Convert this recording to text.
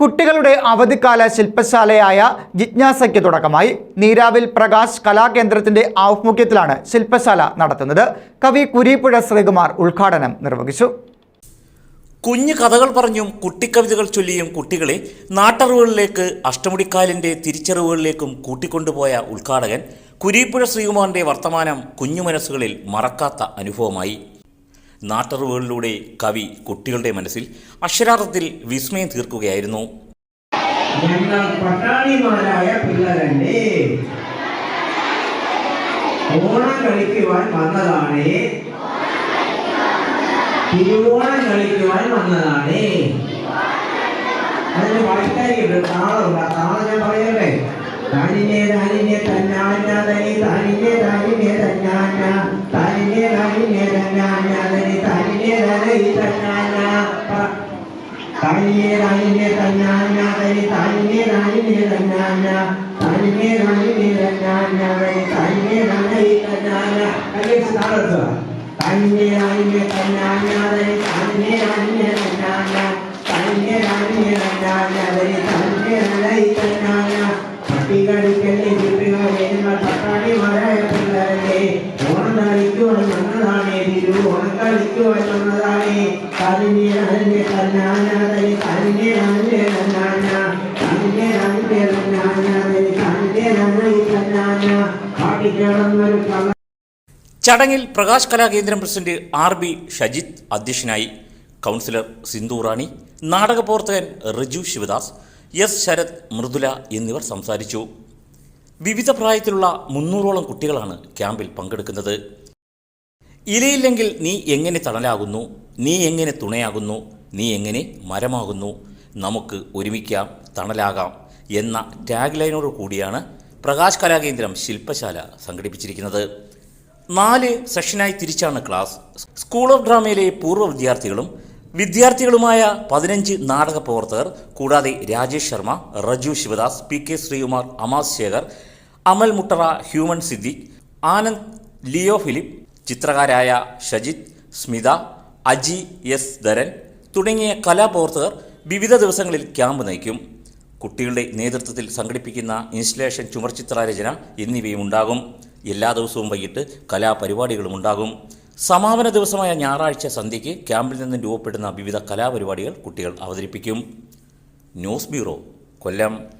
കുട്ടികളുടെ അവധിക്കാല ശില്പശാലയായ ജിജ്ഞാസയ്ക്ക് തുടക്കമായി. നീരാവിൽ പ്രകാശ് കലാകേന്ദ്രത്തിന്റെ ആഭിമുഖ്യത്തിലാണ് ശില്പശാല നടത്തുന്നത്. കവി കുരീപ്പുഴ ശ്രീകുമാർ ഉദ്ഘാടനം നിർവഹിച്ചു. കുഞ്ഞു കഥകൾ പറഞ്ഞും കുട്ടിക്കവിതകൾ ചൊല്ലിയും കുട്ടികളെ നാട്ടറിവുകളിലേക്ക് അഷ്ടമുടിക്കാലിന്റെ തിരിച്ചറിവുകളിലേക്കും കൂട്ടിക്കൊണ്ടുപോയ ഉദ്ഘാടകൻ കുരീപ്പുഴ ശ്രീകുമാറിന്റെ വർത്തമാനം കുഞ്ഞു മനസ്സുകളിൽ മറക്കാത്ത അനുഭവമായി. നാട്ടറിവുകളിലൂടെ കവി കുട്ടികളുടെ മനസ്സിൽ അക്ഷരാർത്ഥത്തിൽ വിസ്മയം തീർക്കുകയായിരുന്നു. ഞങ്ങൾ പട്ടാളിമാരായ വന്നതാണ്? വന്നതാണ്? ഞാൻ താനിനെ തനി തന്നാഞ്ഞ പ- താനിനെ താനിനെ താനിനെ താനിനെ തന്നാഞ്ഞ താനിനെ താനിനെ തന്നാഞ്ഞ തനി താനിനെ താനിനെ തന്നാഞ്ഞ കല്ലേച്ച് താളത്തുക താനിനെ താനിനെ തന്നാഞ്ഞ തനി താനിനെ താനിനെ തന്നാഞ്ഞ താനിനെ താനിനെ തന്നാഞ്ഞ ചടങ്ങിൽ Prakash Kalakendram president R B Shajith അധ്യക്ഷനായി കൗൺസിലർ സിന്ധു റാണി നാടകപ്രവർത്തകൻ റിജു ശിവദാസ് എസ് ശരത് മൃദുല എന്നിവർ സംസാരിച്ചു. വിവിധ പ്രായത്തിലുള്ള മുന്നൂറോളം കുട്ടികളാണ് ക്യാമ്പിൽ പങ്കെടുക്കുന്നത്. ഇലയില്ലെങ്കിൽ നീ എങ്ങനെ തണലാകുന്നു നീ എങ്ങനെ തുണയാകുന്നു? നീ എങ്ങനെ മരമാകുന്നു? നമുക്ക് ഒരുമിക്കാം തണലാകാം എന്ന ടാഗ് ലൈനോട് കൂടിയാണ് പ്രകാശ് കലാകേന്ദ്രം ശില്പശാല സംഘടിപ്പിച്ചിരിക്കുന്നത്. നാല് സെഷനായി തിരിച്ചാണ് ക്ലാസ്. സ്കൂൾ ഓഫ് ഡ്രാമയിലെ പൂർവ വിദ്യാർത്ഥികളും വിദ്യാർത്ഥികളുമായ പതിനഞ്ച് നാടക പ്രവർത്തകർ കൂടാതെ Rajesh Sharma Reju Sivadas P K Sreekumar Amas Shekhar Amal Muttara human Siddique Anand Leo Philip ചിത്രകാരായ Shajith Smitha Aji S Dharan തുടങ്ങിയ കലാപ്രവർത്തകർ വിവിധ ദിവസങ്ങളിൽ ക്യാമ്പ് നയിക്കും. കുട്ടികളുടെ നേതൃത്വത്തിൽ സംഘടിപ്പിക്കുന്ന ഇൻസ്റ്റലേഷൻ ചുമർചിത്രരചന എന്നിവയും ഉണ്ടാകും. എല്ലാ ദിവസവും വൈകിട്ട് കലാപരിപാടികളും ഉണ്ടാകും. സമാപന ദിവസമായ ഞായറാഴ്ച സന്ധ്യയ്ക്ക് ക്യാമ്പിൽ നിന്ന് രൂപപ്പെടുന്ന വിവിധ കലാപരിപാടികൾ കുട്ടികൾ അവതരിപ്പിക്കും. News bureau Kollam.